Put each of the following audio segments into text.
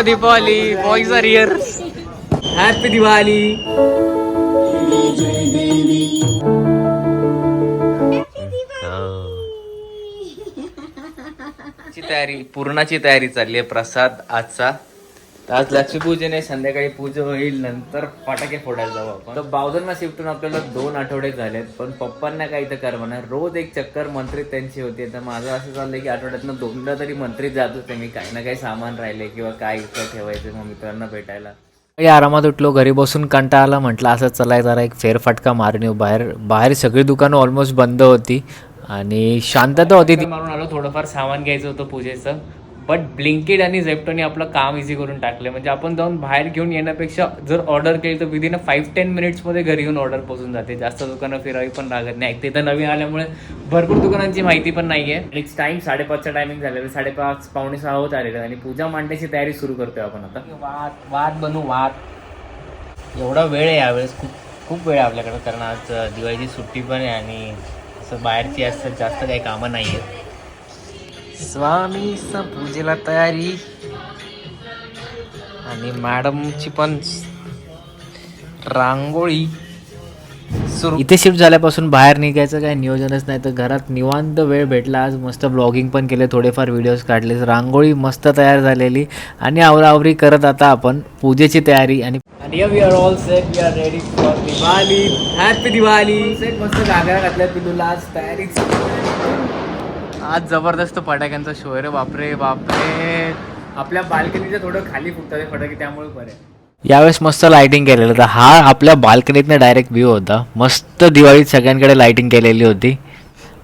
Deepavali boys are here happy Diwali ची तयारी पूर्णाची तयारी चालली आहे प्रसाद आजचा. आज लक्ष्मीपूजन आहे संध्याकाळी पूजा होईल नंतर फटाके फोडायला जाऊ आपण. तर बावधनला शिफ्ट होऊन आपल्याला दोन आठवडे झालेत पण पप्पांना काही तर करमणार रोज एक चक्कर मंत्रीत त्यांची होती. तर माझं असं चाललंय की आठवड्यातनं दोनदा तरी मंत्रीत जात होते मी. काही ना काही सामान राहिले किंवा काय इथं ठेवायचं मग मित्रांना भेटायला. आरामात उठलो घरी बसून कंटाळा आला म्हटलं असं चलाय जरा एक फेरफटका मारून येऊ. बाहेर बाहेर सगळी दुकानं ऑलमोस्ट बंद होती. आणि शांतता होती ती. मारून आलो थोडंफार सामान घ्यायचं होतं पूजेचं. बट ब्लिंकेड आणि झेप्टोने आपलं काम इझी करून टाकलं म्हणजे आपण जाऊन बाहेर घेऊन येण्यापेक्षा जर ऑर्डर केली तर विदिन अ फाईव्ह टेन मिनिट्समध्ये घरी येऊन ऑर्डर पोहोचून जाते. जास्त दुकानं फिरावी पण लागत नाही. ते तर नवीन आल्यामुळे भरपूर दुकानांची माहिती पण नाही आहे नेक्स्ट टाइम साडेपाचचा टायमिंग झालेलं साडेपाच पावणे सहा होत आलेलं आणि पूजा मांडण्याची तयारी सुरू करतोय आपण आता. वाद वाद बनू वाद. एवढा वेळ आहे यावेळेस. खूप खूप वेळ आहे आपल्याकडे कारण आज दिवाळीची सुट्टी पण आहे आणि असं बाहेरची असतात जास्त काही कामं नाही आहेत स्वामी पूजेला तयारी. आणि मॅडमची पण रांगोळी सुरू. इथे शिफ्ट झाल्यापासून बाहेर निघायचं काही नियोजनच नाही तर घरात निवांत वेळ भेटला. आज मस्त ब्लॉगिंग पण केले थोडेफार व्हिडिओज काढले. रांगोळी मस्त तयार झालेली. आणि आवरावरी करत आता आपण पूजेची तयारी. आणि we are all set we are ready for Diwali happy Diwali set मस्त घागरा घातल्या पिलूला. आज तयारी आज जबरदस्त फटाक्यांचा शो आहे रे बापरे बापरे. आपल्या बाल्कनीच्या थोडं खाली फुटतात हे फटाके त्यामुळे बरे यावेळेस मस्त लाइटिंग केलेलं तर हा आपल्या बाल्कनीतनं डायरेक्ट व्ह्यू होता. मस्त दिवाळीत सगळ्यांकडे लाइटिंग केलेली होती.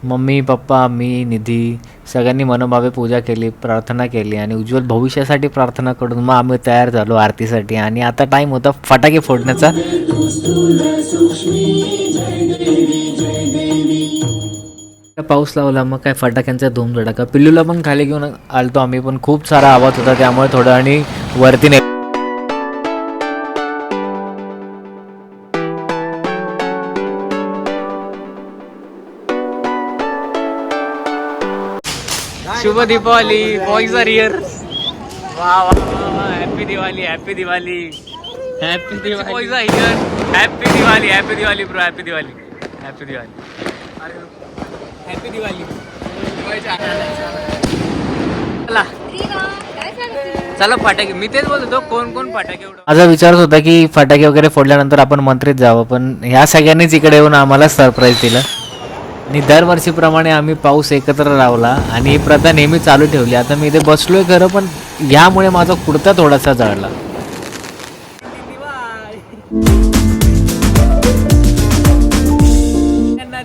मम्मी पप्पा मी निधी सगळ्यांनी मनोभावे पूजा केली प्रार्थना केली आणि उज्ज्वल भविष्यासाठी प्रार्थना करून मग आम्ही तयार झालो आरतीसाठी. आणि आता टाईम होता फटाके फोडण्याचा. पाऊस लावला मग काय फटाक्यांचा धूम धडाका. पिल्लूला पण खाली घेऊन आलतो आम्ही पण खूप सारा आवाज होता त्यामुळे थोडं आणि वरती नाही शुभ दीपावली बॉईज आर हिअर वा वा happy Diwali happy Diwali happy Diwali boys are here happy Diwali happy Diwali bro happy Diwali happy Diwali happy Diwali चला. चला फटाके. मी तेच बोलत होतो कोण कोण फटाके माझा विचार होता की फटाके वगैरे फोडल्यानंतर आपण मंत्रीत जावं पण ह्या सगळ्यांनीच इकडे येऊन आम्हाला सरप्राईज दिलं. आणि दरवर्षीप्रमाणे आम्ही पाऊस एकत्र लावला आणि ही प्रथा नेहमी चालू ठेवली. आता मी इथे बसलोय खरं पण यामुळे माझा कुर्ता थोडासा जळला.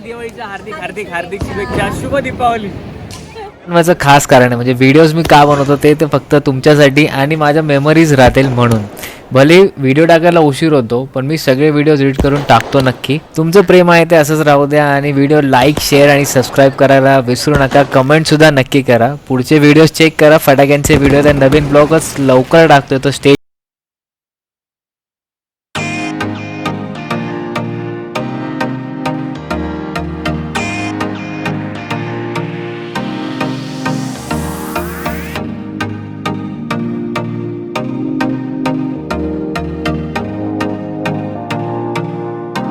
दिवाळीच्या हार्दिक हार्दिक हार्दिक शुभेच्छा शुभ दीपावली. माझं खास कारण आहे म्हणजे व्हिडिओज मी का बनवतो ते ते फक्त तुमच्यासाठी आणि माझ्या मेमरीज राहतील म्हणून. भले व्हिडिओ टाकायला उशीर होतो पण मी सगळे व्हिडिओज एडिट करून टाकतो नक्की. तुमचं प्रेम आहे ते असंच राहू द्या आणि व्हिडिओ लाईक शेअर आणि सबस्क्राईब करायला विसरू नका. कमेंटसुद्धा नक्की करा. पुढचे व्हिडिओज चेक करा. फटाक्यांचे व्हिडिओ त्या नवीन ब्लॉगच लवकर टाकतो तो स्टे